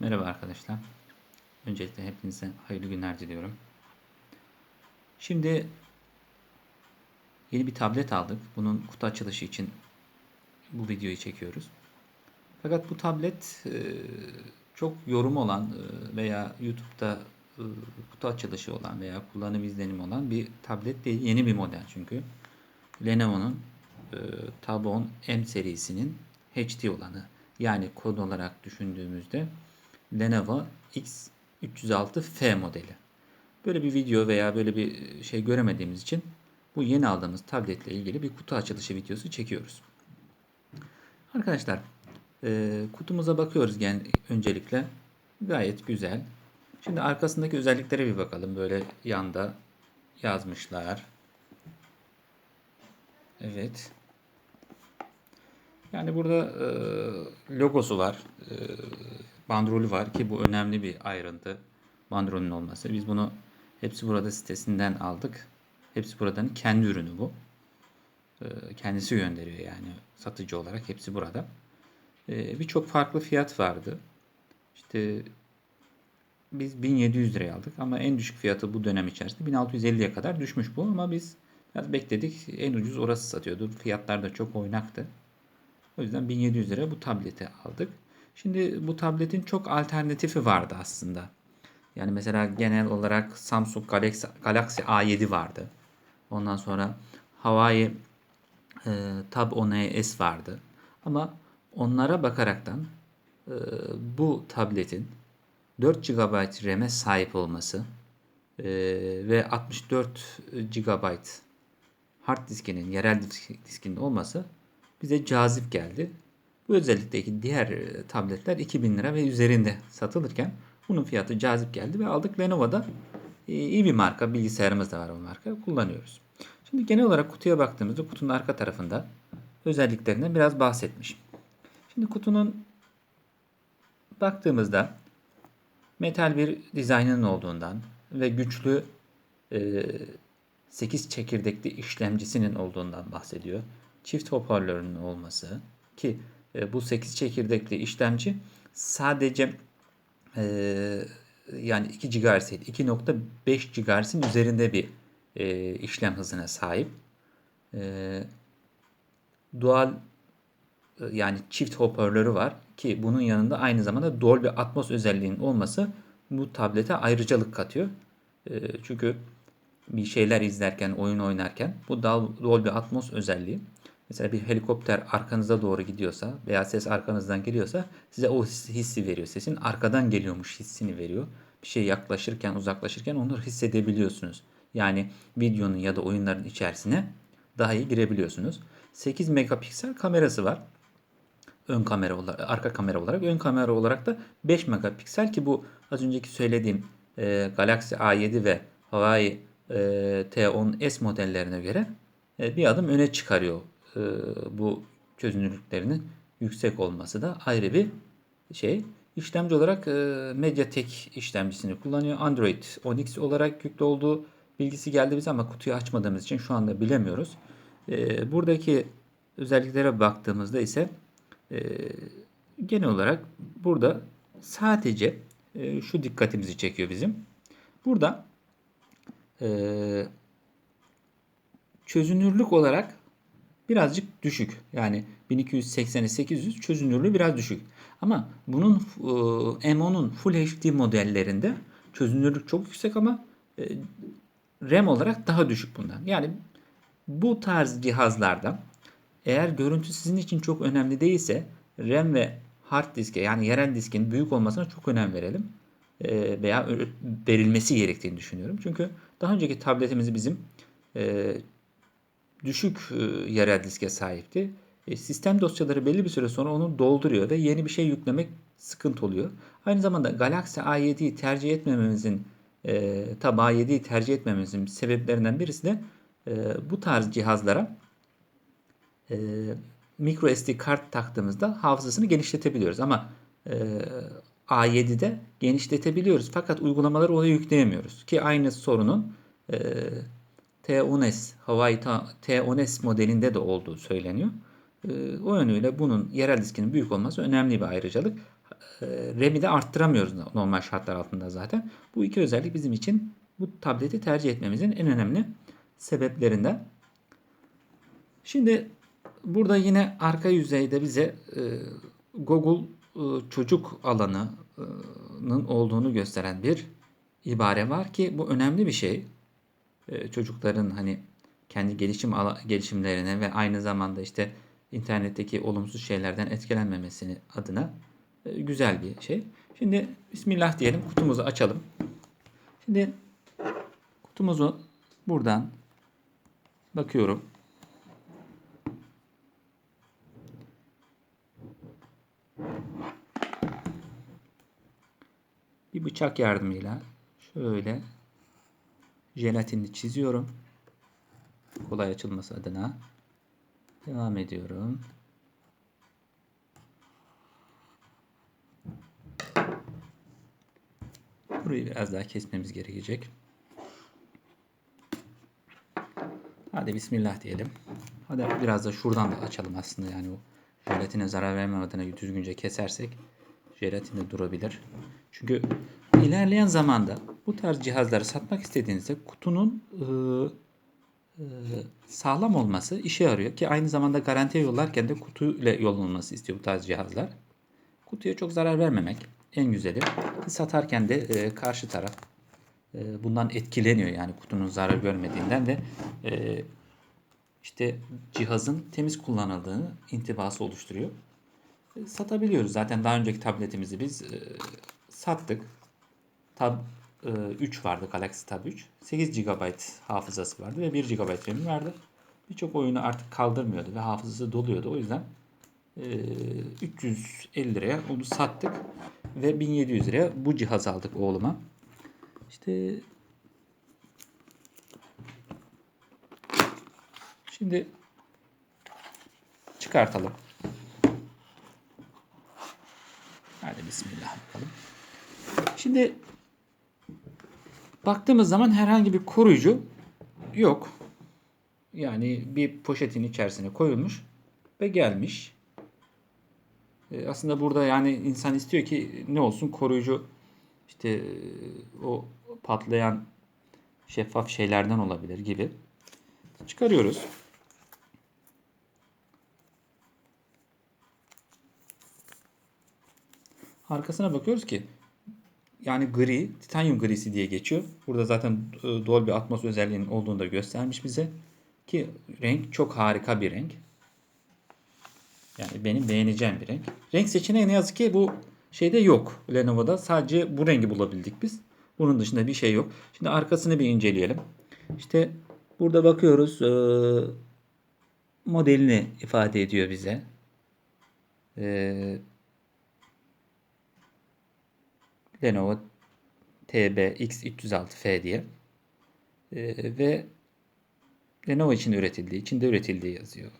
Merhaba arkadaşlar. Öncelikle hepinize hayırlı günler diliyorum. Şimdi yeni bir tablet aldık. Bunun kutu açılışı için bu videoyu çekiyoruz. Fakat bu tablet e, çok yorum olan e, veya YouTube'da e, kutu açılışı olan veya kullanım izlenimi olan bir tablet değil. Yeni bir model çünkü. Lenovo'nun Tab 10 M serisinin HD olanı. Yani kod olarak düşündüğümüzde Lenovo X306F modeli. Böyle bir video veya böyle bir şey göremediğimiz için bu yeni aldığımız tabletle ilgili bir kutu açılışı videosu çekiyoruz. Arkadaşlar e, kutumuza bakıyoruz yani öncelikle. Gayet güzel. Şimdi arkasındaki özelliklere bir bakalım. Böyle yanda yazmışlar. Evet. Yani burada e, logosu var. E, bandrolü var ki bu önemli bir ayrıntı. Bandrolün olması. Biz bunu hepsi burada sitesinden aldık. Hepsi buradan kendi ürünü bu. E, kendisi gönderiyor yani satıcı olarak. Hepsi burada. E, Birçok farklı fiyat vardı. İşte biz 1700 liraya aldık ama en düşük fiyatı bu dönem içerisinde 1650'ye kadar düşmüş bu ama biz biraz bekledik. En ucuz orası satıyordu. Fiyatlar da çok oynaktı. O yüzden 1700 liraya bu tableti aldık. Şimdi bu tabletin çok alternatifi vardı aslında. Yani mesela genel olarak Samsung Galaxy, Galaxy A7 vardı. Ondan sonra Huawei e, Tab 10s vardı. Ama onlara bakaraktan e, bu tabletin 4 GB RAM'e sahip olması e, ve 64 GB hard diskinin, yerel diskinin olması bize cazip geldi. Bu özellikteki diğer e, tabletler 2000 lira ve üzerinde satılırken bunun fiyatı cazip geldi ve aldık Lenovo'da e, iyi bir marka. Bilgisayarımız da var o marka. Kullanıyoruz. Şimdi genel olarak kutuya baktığımızda kutunun arka tarafında özelliklerinden biraz bahsetmişim. Şimdi kutunun baktığımızda metal bir dizaynının olduğundan ve güçlü e, 8 çekirdekli işlemcisinin olduğundan bahsediyor. Çift hoparlörünün olması ki e, bu 8 çekirdekli işlemci sadece e, yani 2 GHz değil 2.5 GHz'in üzerinde bir e, işlem hızına sahip. E, dual e, yani çift hoparlörü var ki bunun yanında aynı zamanda Dolby Atmos özelliğinin olması bu tablete ayrıcalık katıyor. E, çünkü bir şeyler izlerken, oyun oynarken bu Dolby Atmos özelliği Mesela bir helikopter arkanıza doğru gidiyorsa veya ses arkanızdan geliyorsa size o hissi veriyor. Sesin arkadan geliyormuş hissini veriyor. Bir şey yaklaşırken, uzaklaşırken onları hissedebiliyorsunuz. Yani videonun ya da oyunların içerisine daha iyi girebiliyorsunuz. 8 megapiksel kamerası var. Ön kamera olarak, arka kamera olarak, ön kamera olarak da 5 megapiksel ki bu az önceki söylediğim e, Galaxy A7 ve Huawei e, T10s modellerine göre e, bir adım öne çıkarıyor e, bu çözünürlüklerinin yüksek olması da ayrı bir şey. İşlemci olarak e, Mediatek işlemcisini kullanıyor. Android 10X olarak yüklü olduğu bilgisi geldi bize ama kutuyu açmadığımız için şu anda bilemiyoruz. E, buradaki özelliklere baktığımızda ise genel olarak burada sadece şu dikkatimizi çekiyor bizim. Burada çözünürlük olarak birazcık düşük. Yani 1280'e 800 çözünürlüğü biraz düşük. Ama bunun e, M10'un Full HD modellerinde çözünürlük çok yüksek ama e, RAM olarak daha düşük bundan. Yani bu tarz cihazlarda eğer görüntü sizin için çok önemli değilse RAM ve hard diske yani yerel diskin büyük olmasına çok önem verelim. E, veya verilmesi gerektiğini düşünüyorum. Çünkü daha önceki tabletimizi bizim düşük e, yerel diske sahipti. E, sistem dosyaları belli bir süre sonra onu dolduruyor ve yeni bir şey yüklemek sıkıntı oluyor. Aynı zamanda Galaxy A7'yi tercih etmememizin e, tabi A7'yi tercih etmememizin sebeplerinden birisi de e, bu tarz cihazlara e, micro SD kart taktığımızda hafızasını genişletebiliyoruz. Ama e, A7'de genişletebiliyoruz fakat uygulamaları oraya yükleyemiyoruz. Ki aynı sorunun e, T10S, Hawaii T10S modelinde de olduğu söyleniyor. Ee, o yönüyle bunun yerel diskinin büyük olması önemli bir ayrıcalık. e, RAM'i de arttıramıyoruz normal şartlar altında zaten. Bu iki özellik bizim için bu tableti tercih etmemizin en önemli sebeplerinden. Şimdi burada yine arka yüzeyde bize e, Google e, çocuk alanının olduğunu gösteren bir ibare var ki bu önemli bir şey. E, çocukların hani kendi gelişim gelişimlerine ve aynı zamanda işte internetteki olumsuz şeylerden etkilenmemesini adına e, güzel bir şey. Şimdi Bismillah diyelim kutumuzu açalım. Şimdi kutumuzu buradan bakıyorum. Bir bıçak yardımıyla şöyle jelatinini çiziyorum. Kolay açılması adına. Devam ediyorum. Burayı biraz daha kesmemiz gerekecek. Hadi bismillah diyelim. Hadi biraz da şuradan da açalım aslında yani o jelatine zarar vermem adına düzgünce kesersek jelatin de durabilir. Çünkü ilerleyen zamanda bu tarz cihazları satmak istediğinizde kutunun ıı, ıı, sağlam olması işe yarıyor ki aynı zamanda garantiye yollarken de kutuyla yollanması istiyor bu tarz cihazlar. Kutuya çok zarar vermemek en güzeli. Satarken de e, karşı taraf e, bundan etkileniyor yani kutunun zarar görmediğinden ve e, işte cihazın temiz kullanıldığını intibası oluşturuyor. E, satabiliyoruz. Zaten daha önceki tabletimizi biz e, sattık. Tab e, 3 vardı Galaxy Tab 3. 8 GB hafızası vardı ve 1 GB RAM'i vardı. Birçok oyunu artık kaldırmıyordu ve hafızası doluyordu. O yüzden e, 350 liraya onu sattık ve 1700 liraya bu cihaz aldık oğluma. İşte şimdi çıkartalım. Hadi bismillah bakalım. Şimdi baktığımız zaman herhangi bir koruyucu yok. Yani bir poşetin içerisine koyulmuş ve gelmiş. E, aslında burada yani insan istiyor ki ne olsun koruyucu işte e, o patlayan şeffaf şeylerden olabilir gibi. Çıkarıyoruz. Arkasına bakıyoruz ki yani gri, titanyum grisi diye geçiyor. Burada zaten e, Dolby Atmos özelliğinin olduğunu da göstermiş bize. Ki renk çok harika bir renk. Yani benim beğeneceğim bir renk. Renk seçeneği ne yazık ki bu şeyde yok. Lenovo'da sadece bu rengi bulabildik biz. Bunun dışında bir şey yok. Şimdi arkasını bir inceleyelim. İşte burada bakıyoruz. E, modelini ifade ediyor bize. E, Lenovo TB X306F diye. E, ve Lenovo için üretildiği, içinde üretildiği yazıyor.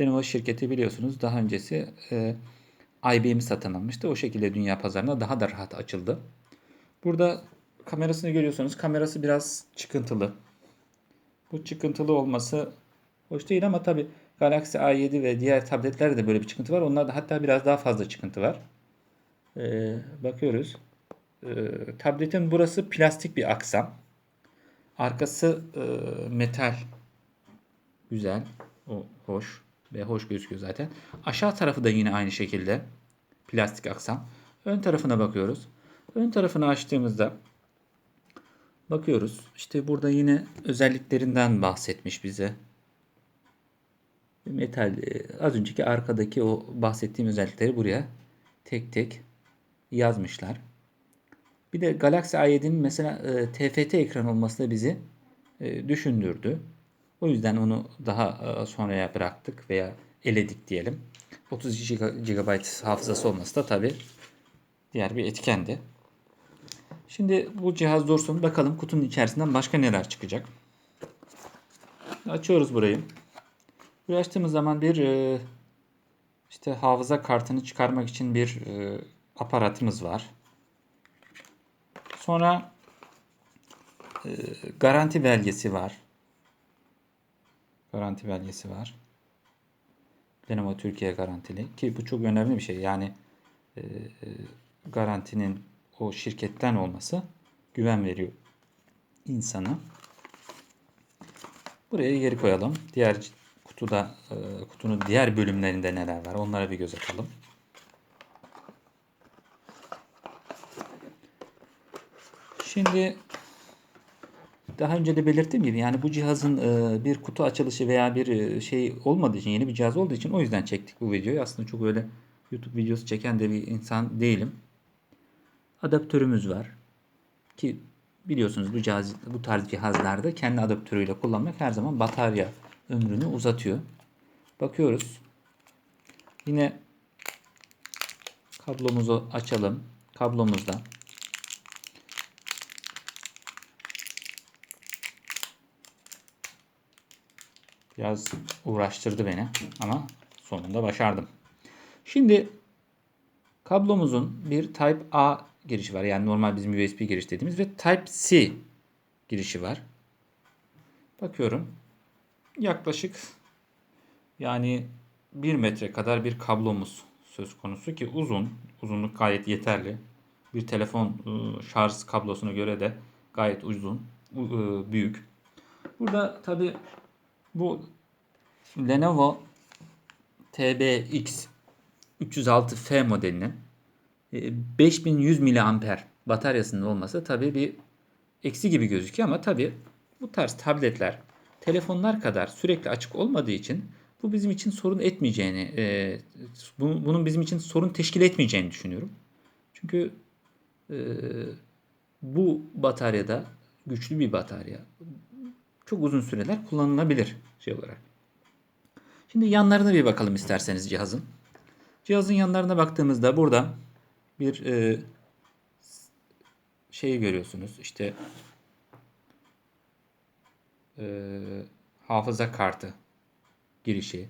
Lenovo şirketi biliyorsunuz daha öncesi e, IBM'i satın almıştı. O şekilde dünya pazarına daha da rahat açıldı. Burada kamerasını görüyorsunuz. Kamerası biraz çıkıntılı. Bu çıkıntılı olması hoş değil ama tabi Galaxy A7 ve diğer tabletlerde de böyle bir çıkıntı var. Onlarda hatta biraz daha fazla çıkıntı var. Ee, bakıyoruz. Ee, tabletin burası plastik bir aksam. Arkası e, metal. Güzel. O hoş ve hoş gözüküyor zaten. Aşağı tarafı da yine aynı şekilde plastik aksam. Ön tarafına bakıyoruz. Ön tarafını açtığımızda bakıyoruz. İşte burada yine özelliklerinden bahsetmiş bize. Metal az önceki arkadaki o bahsettiğim özellikleri buraya tek tek yazmışlar. Bir de Galaxy A7'nin mesela e, TFT ekran olması da bizi e, düşündürdü. O yüzden onu daha e, sonraya bıraktık veya eledik diyelim. 32 GB hafızası olması da tabi diğer bir etkendi. Şimdi bu cihaz dursun. Bakalım kutunun içerisinden başka neler çıkacak. Açıyoruz burayı. Burayı açtığımız zaman bir e, işte hafıza kartını çıkarmak için bir e, aparatımız var. Sonra e, garanti belgesi var. Garanti belgesi var. Lenovo Türkiye garantili ki bu çok önemli bir şey. Yani e, garantinin o şirketten olması güven veriyor insana. Buraya geri koyalım. Diğer kutuda e, kutunun diğer bölümlerinde neler var onlara bir göz atalım. Şimdi daha önce de belirttiğim gibi yani bu cihazın e, bir kutu açılışı veya bir e, şey olmadığı için yeni bir cihaz olduğu için o yüzden çektik bu videoyu. Aslında çok öyle YouTube videosu çeken de bir insan değilim. Adaptörümüz var. Ki biliyorsunuz bu cihaz bu tarz cihazlarda kendi adaptörüyle kullanmak her zaman batarya ömrünü uzatıyor. Bakıyoruz. Yine kablomuzu açalım. Kablomuzda Biraz uğraştırdı beni ama sonunda başardım. Şimdi kablomuzun bir Type A girişi var. Yani normal bizim USB giriş dediğimiz ve Type C girişi var. Bakıyorum. Yaklaşık yani 1 metre kadar bir kablomuz söz konusu ki uzun. Uzunluk gayet yeterli. Bir telefon ıı, şarj kablosuna göre de gayet uzun, ıı, büyük. Burada tabi bu Lenovo TBX 306F modelinin 5100 mAh bataryasının olması tabi bir eksi gibi gözüküyor ama tabi bu tarz tabletler telefonlar kadar sürekli açık olmadığı için bu bizim için sorun etmeyeceğini, e, bunun bizim için sorun teşkil etmeyeceğini düşünüyorum. Çünkü e, bu bataryada güçlü bir batarya çok uzun süreler kullanılabilir şey olarak. Şimdi yanlarına bir bakalım isterseniz cihazın. Cihazın yanlarına baktığımızda burada bir e, şeyi görüyorsunuz. İşte e, hafıza kartı girişi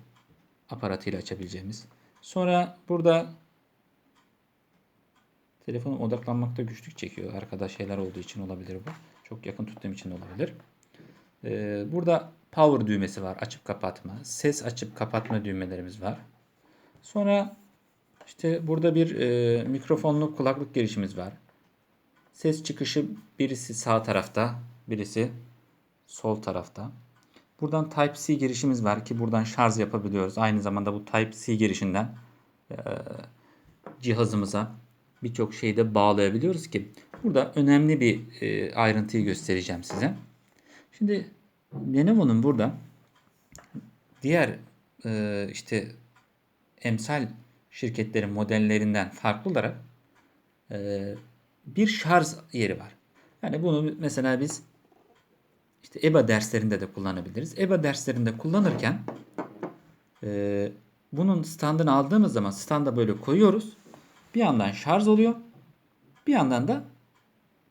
aparatıyla açabileceğimiz. Sonra burada telefonum odaklanmakta güçlük çekiyor. Arkada şeyler olduğu için olabilir bu. Çok yakın tuttuğum için olabilir. Ee, burada power düğmesi var. Açıp kapatma. Ses açıp kapatma düğmelerimiz var. Sonra işte burada bir e, mikrofonlu kulaklık girişimiz var. Ses çıkışı birisi sağ tarafta, birisi sol tarafta. Buradan Type-C girişimiz var ki buradan şarj yapabiliyoruz. Aynı zamanda bu Type-C girişinden e, cihazımıza birçok şeyi de bağlayabiliyoruz ki burada önemli bir e, ayrıntıyı göstereceğim size. Şimdi Lenovo'nun burada diğer e, işte emsal şirketlerin modellerinden farklı olarak e, bir şarj yeri var. Yani bunu mesela biz işte EBA derslerinde de kullanabiliriz. EBA derslerinde kullanırken e, bunun standını aldığımız zaman standa böyle koyuyoruz. Bir yandan şarj oluyor. Bir yandan da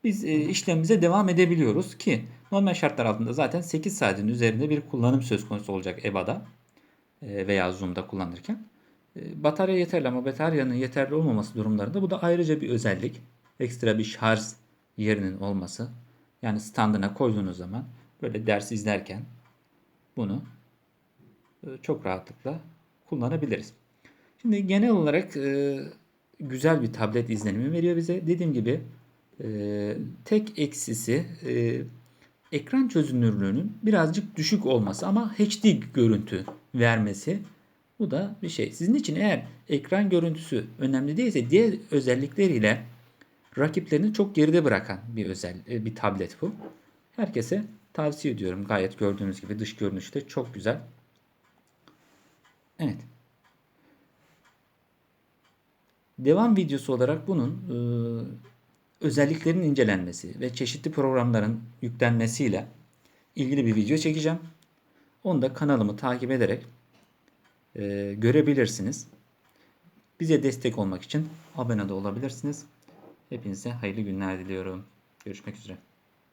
biz e, işlemimize devam edebiliyoruz ki normal şartlar altında zaten 8 saatin üzerinde bir kullanım söz konusu olacak EBA'da e, veya Zoom'da kullanırken. E, batarya yeterli ama bataryanın yeterli olmaması durumlarında bu da ayrıca bir özellik. Ekstra bir şarj yerinin olması. Yani standına koyduğunuz zaman böyle ders izlerken bunu e, çok rahatlıkla kullanabiliriz. Şimdi genel olarak güzel bir tablet izlenimi veriyor bize. Dediğim gibi tek eksisi ekran çözünürlüğünün birazcık düşük olması ama HD görüntü vermesi. Bu da bir şey. Sizin için eğer ekran görüntüsü önemli değilse diğer özellikleriyle rakiplerini çok geride bırakan bir özel e, bir tablet bu. Herkese tavsiye ediyorum. Gayet gördüğünüz gibi dış görünüşü de çok güzel. Evet. Devam videosu olarak bunun e, özelliklerinin incelenmesi ve çeşitli programların yüklenmesiyle ilgili bir video çekeceğim. Onu da kanalımı takip ederek e, görebilirsiniz. Bize destek olmak için abone de olabilirsiniz. Hepinize hayırlı günler diliyorum. Görüşmek üzere.